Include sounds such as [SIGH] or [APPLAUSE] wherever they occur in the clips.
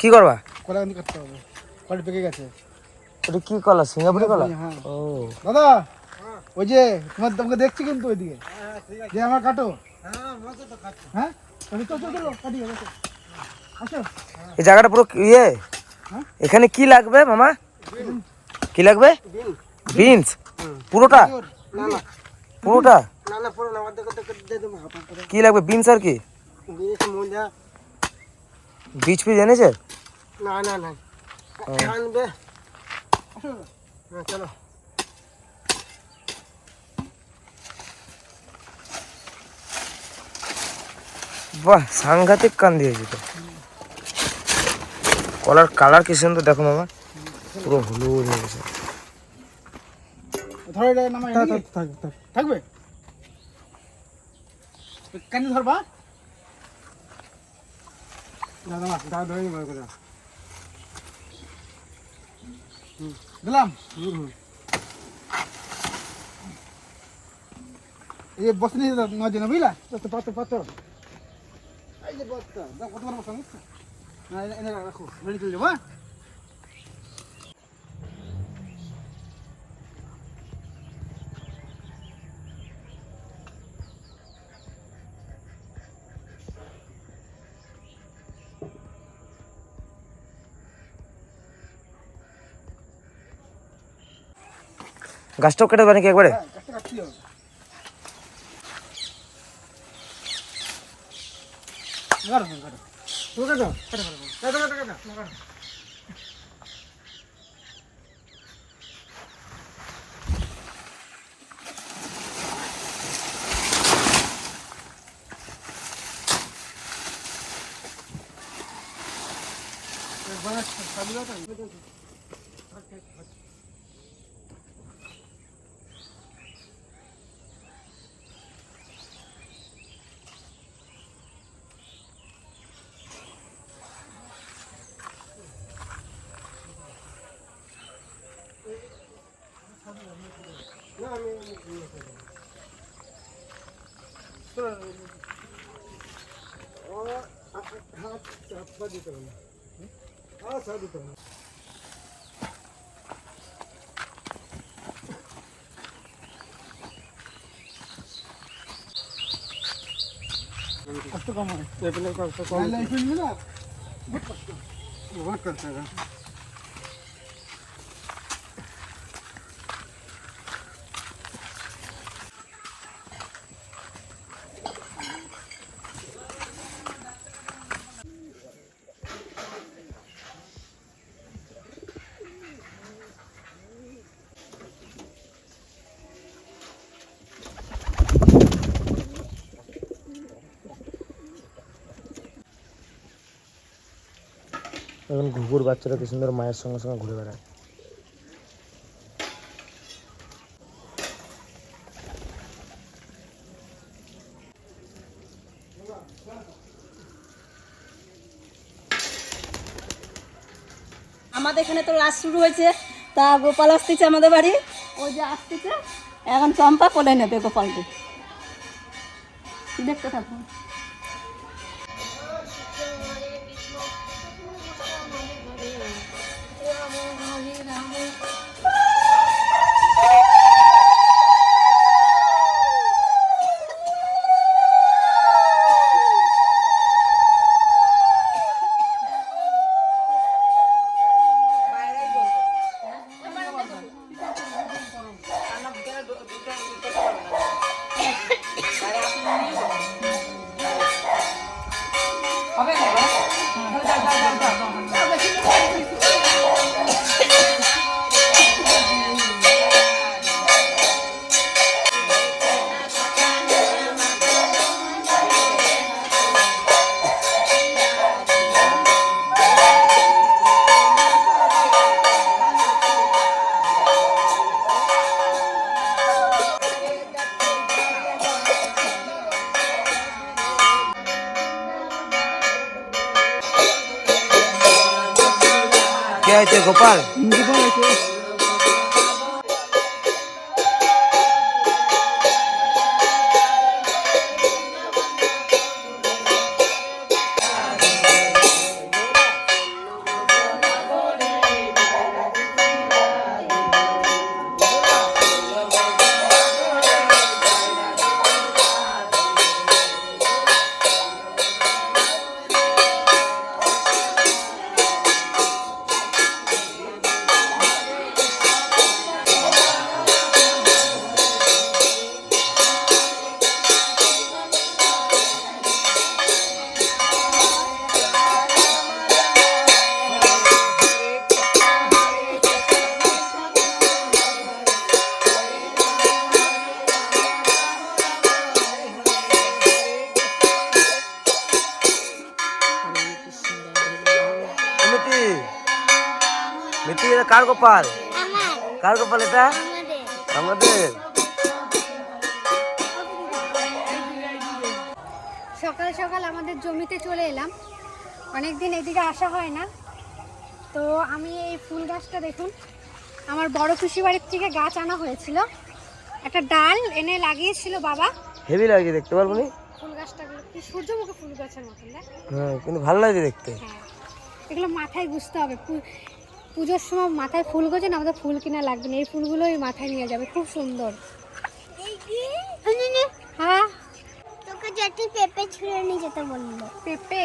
কি করবা? কলা কিন্তু কাটতে হবে। কলা পেকে গেছে। ওটা কি কলা? সিঙ্গাপুরি কলা? হ্যাঁ ও। দাদা ওই যে তোমার তোমাকে দেখছি কিন্তু ওইদিকে। যে আমার কাটো। হ্যাঁ? এই জায়গাটা পুরো ইয়ে? হ্যাঁ? এখানে কি লাগবে মামা? কি লাগবে? বিনস? পুরোটা? না না পুরোটা কি লাগবে বিনস আর কি? বীজ ফিজ এনেছে? না না না। আনবে। হ্যাঁ চলো। বাহ সাংঘাতিক কান দিয়েছে তো। কলার কালার কি সুন্দর দেখো মামা। পুরো হলুদ হয়ে গেছে। থাকবে? কানি ধরবা দাদা দাদা ধরে নিয়ে করে দিলাম। এই বসে নিয়ে নয় দিন বুঝলা? পাত্র পাত্র এই যে বস্তা কত বড় বস্তা না, এনে- রাখো, রেডি যাব হ্যাঁ? গাছটাও কেটে দেবে নাকি একবারে? হ্যাঁ কাটতে কাটতে হবে কাটো কাটো তুমি কাটো কাটো কাটো কাটো কাটো কাটো কাটো কষ্ট কম হয় পেপেলের কষ্ট কম কম লাইফ মিলে না বহুত কষ্ট বহুত কষ্ট এখন ঘুঘুর বাচ্চারা কি সুন্দর মায়ের সঙ্গে সঙ্গে ঘুরে বেড়ায়? আমাদের এখানে তো রাস শুরু হয়েছে। তা গোপাল আসতেছে আমাদের বাড়ি। ওই যে আসতেছে। এখন চম্পা কোলে নেবে গোপালকে। দেখতে থাকুন। 不要打断 কে আছে গোপাল মিতি এটা কার গোপাল এটা? আমাদের। সকাল সকাল আমাদের জমিতে চলে এলাম। অনেক দিন এদিকে আসা হয় না। তো আমি এই ফুল গাছটা দেখুন আমার বড় খুশি বাড়ির থেকে গাছ আনা হয়েছিল। একটা ডাল এনে লাগিয়েছিল বাবা। হেভি লাগে দেখতে পারব নি? ফুল গাছটা কি সূর্যমুখী ফুল গাছের মতন দেখ। হ্যাঁ কিন্তু ভালো লাগে দেখতে। হ্যাঁ। এগুলো মাথায় বুঝতে হবে। পুজোর সময় মাথায় ফুল গোজে না আমাদের ফুল কিনা লাগবে না। এই ফুলগুলোই মাথায় নিয়ে যাবে খুব সুন্দর। হ্যাঁ? তোকে যেটি পেঁপে ছুঁড়ে নিয়ে যেতে বলল। পেঁপে?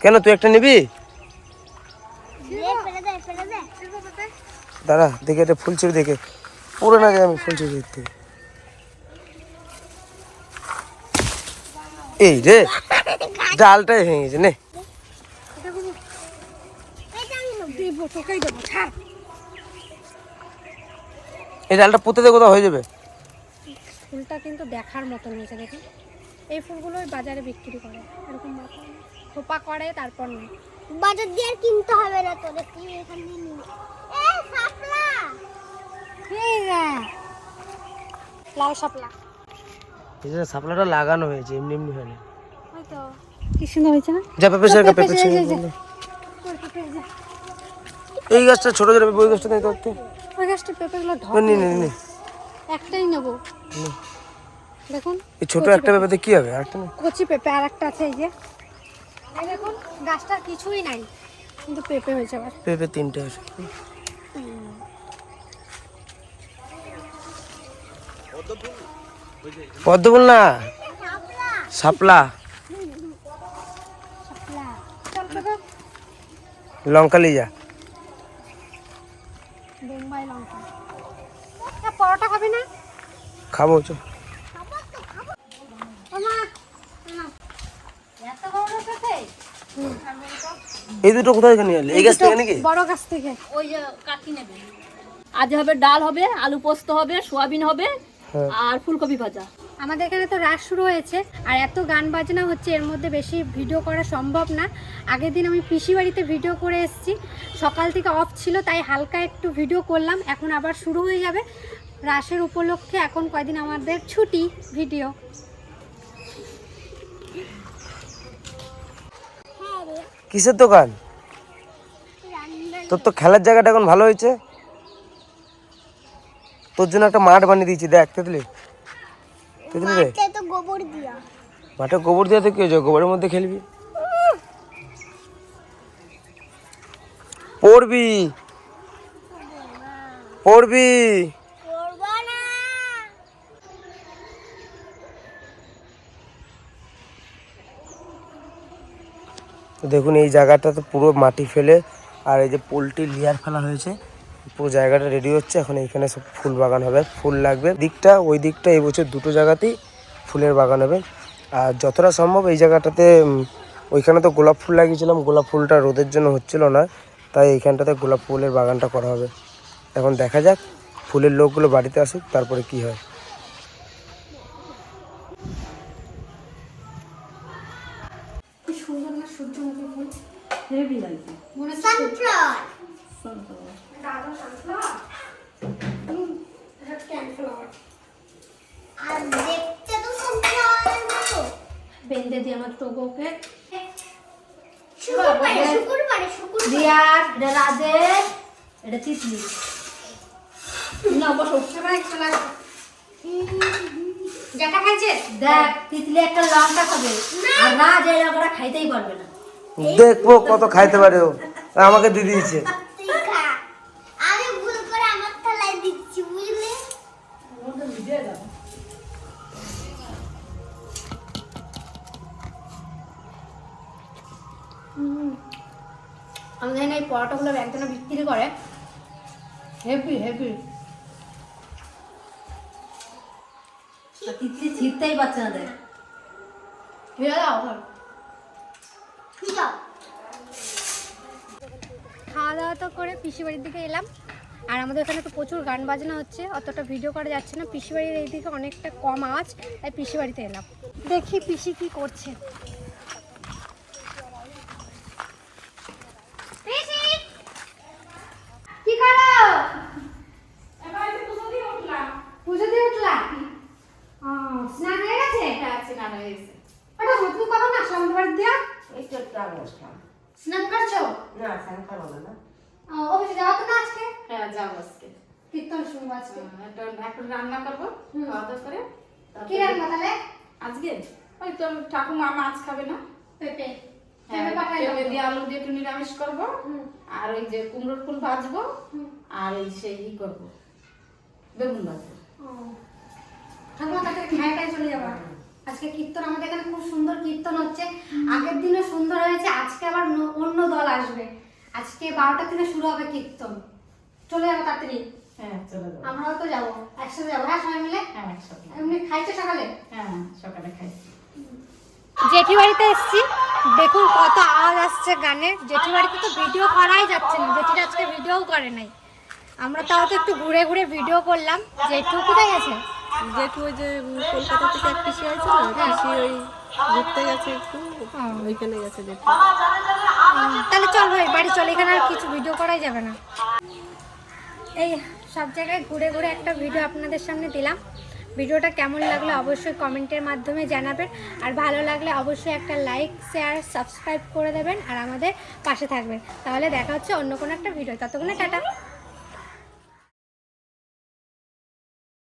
কেন তুই একটা নিবি? দাঁড়া দেখে এটা ফুল ছিঁড়ে দেখে। পুরো না যায় আমি ফুল ছিঁড়ে দেখতে। এই রে [LAUGHS] ডালটাই ভেঙে গেছে নে এটা আমি নেব। দেবো তোকেই দেবো ছাড়। এই ডালটা পুঁতে দিয়ে কোথাও হয়ে যাবে? ফুলটা কিন্তু দেখার মতন হয়েছে দেখুন। এই ফুলগুলো ওই বাজারে বিক্রি করে এরকম খোপা করে তারপর নেই। বাজার দিয়ে আর কিনতে হবে না তোদের তুই এখান দিয়ে নিয়ে নে। এ সাপলা এই রে, লাল শাপলা। এই যে সাপলাটা লাগানো হয়েছে এমনি এমনি হয় না কি সুন্দর হয়েছে না? যা পেঁপে ছেড়ে পেঁপে পেঁপে এই গাছটা ছোট ছোট ওই গাছটা নিতে পারতে ওই গাছটা পেঁপেগুলো ধর নে নে নে একটাই নেব। দেখুন এই ছোট একটা পেঁপেতে কি হবে? আরেকটা নে। কচি পেঁপে আর একটা আছে এই যে। এই দেখুন গাছটার কিছুই নাই কিন্তু পেঁপে হয়েছে আবার। পেঁপে তিনটে আছে। পদ্ম ফুল না? শাপলা। লঙ্কা লিয়ে পরোটা খাবি না? খাব চো এই দুটো কোথায় নিয়ে এলি? এই গাছ থেকে নাকি? বড় গাছ থেকে। ওই যে কাকি নেবে। আজ হবে ডাল হবে আলু পোস্ত হবে সোয়াবিন হবে হ্যাঁ। আর ফুলকপি ভাজা। আমাদের এখানে তো রাস শুরু হয়েছে, আর এত গান বাজনা হচ্ছে, এর মধ্যে বেশি ভিডিও করা সম্ভব না। আগের দিন আমি পিসি বাড়িতে ভিডিও করে এসেছি, সকাল থেকে অফ ছিল, তাই হালকা একটু ভিডিও করলাম, এখন আবার শুরু হয়ে যাবে। রাসের উপলক্ষে এখন কয়দিন আমাদের ছুটি ভিডিও। কিসের দোকান? তোর তো খেলার জায়গাটা এখন ভালো হয়েছে। তোর জন্য একটা মাঠ বানিয়ে দিয়েছি, দেখ তেতলি তেতলি রে মাঠে তো গোবর দিয়া। তো কি হয়েছে গোবরের মধ্যে খেলবি? পড়বি। পড়বি। তো দেখুন এই জায়গাটাতে পুরো মাটি ফেলে আর এই যে পোলট্রি লেয়ার ফেলা হয়েছে। পুরো জায়গাটা রেডি হচ্ছে। এখন এইখানে সব ফুল বাগান হবে। ফুল লাগবে। দিকটা ওই দিকটা এই বছর দুটো জায়গাতেই ফুলের বাগান হবে। আর যতটা সম্ভব এই জায়গাটাতে ওইখানে তো গোলাপ ফুল লাগিয়েছিলাম। গোলাপ ফুলটা রোদের জন্য হচ্ছিল না। তাই এইখানটাতে গোলাপ ফুলের বাগানটা করা হবে। এখন দেখা যাক ফুলের লোকগুলো বাড়িতে আসুক তারপরে কি হয়। সুন্দর না সূর্যমুখী ফুল। হেভি লাগছে মনে হচ্ছে সানফ্লাওয়ার দাদা সানফ্লাওয়ার হুম, এটা ক্যানফ্লাওয়ার আর দেখতে তো সানফ্লাওয়ারের মতো বেঁধে দিয়ে আমার টোবোকে শুকুর পারে শুকুর পারে শুকুর দিয়ার এটা রাজেশ এটা তিতলি। না বসো সবাই খেলা যেটা খাইছে? দেখ তিতলি একটা লঙ্কা খাবে। আর রাজ এই লঙ্কাটা খাইতেই পারবে না। দেখব কত খাইতে পারে ও। আমাকে দিয়ে দিয়েছে। আমাদের এখানে এই পরোটাগুলো একজনে বিক্রি করে। হেভি হেভি তিতলি ছিটতেই পারছে না দেখ। খাওয়া দাওয়া তো করে পিসি বাড়ির দিকে এলাম। আর আমাদের এখানে তো প্রচুর গান বাজনা হচ্ছে অতটা ভিডিও করা যাচ্ছে না। পিসি বাড়ির এইদিকে অনেকটা কম আওয়াজ তাই পিসি বাড়িতে এলাম। দেখি পিসি কি করছে ওটা তুমি কখন আসলাম তোমার বাড়ি দিয়া এই তো একটু আগে আসলাম স্নান করছ না স্নান করব না ও, অফিসে যাওয়া তো না আজকে হ্যাঁ যাব আজকে কীর্তন শুনব আজকে হুম, একটা এখন রান্না করব খাওয়া দাওয়া করে কি রান্না তাহলে? আজকে? ওই তো ঠাকুমা মাছ খাবে না। পেঁপে। হ্যাঁ পেঁপে দিয়ে আলু দিয়ে একটু নিরামিষ করব। আর ওই যে কুমড়োর ফুল ভাজবো। আর ওই সেই ই করব বেগুন ভাজবো। ঠাকুমা তাকে খায় খায় চলে যাব। আজকে কীর্তন আমাদের এখানে খুব সুন্দর কীর্তন হচ্ছে। আগের দিনও সুন্দর হয়েছে আজকে আবার অন্য দল আসবে। আজকে বারোটার থেকে শুরু হবে কীর্তন। চলে যাব তাড়াতাড়ি। হ্যাঁ চলে যাব। আমরাও তো যাব। একসাথে যাব হ্যাঁ সবাই মিলে? হ্যাঁ একসাথে। এমনি খাইছে সকালে? হ্যাঁ সকালে খাইছি। জেঠি বাড়িতে এসেছি। দেখুন কত আওয়াজ আসছে গানের জেঠি বাড়িতে তো ভিডিও করাই যাচ্ছে না। জেঠির আজকে ভিডিও করে নাই। আমরা তাও তো একটু ঘুরে ঘুরে ভিডিও করলাম। জেঠু কোথায় গেছে? জেঠু ওই যে কলকাতা থেকে এক পিসি আছে না পিসি ওই ঘুরতে গেছে একটু ওইখানে গেছে জেঠু। তাহলে চল ভাই বাড়ি চল। এখানে আর কিছু ভিডিও করাই যাবে না। এই সব জায়গায় ঘুরে ঘুরে একটা ভিডিও আপনাদের সামনে দিলাম। ভিডিওটা কেমন লাগল অবশ্যই কমেন্টের মাধ্যমে জানাবেন। আর ভালো লাগলে অবশ্যই একটা লাইক শেয়ার সাবস্ক্রাইব করে দেবেন আর আমাদের পাশে থাকবেন। তাহলে দেখা হচ্ছে অন্য কোনো একটা ভিডিও ততক্ষণে টাটা।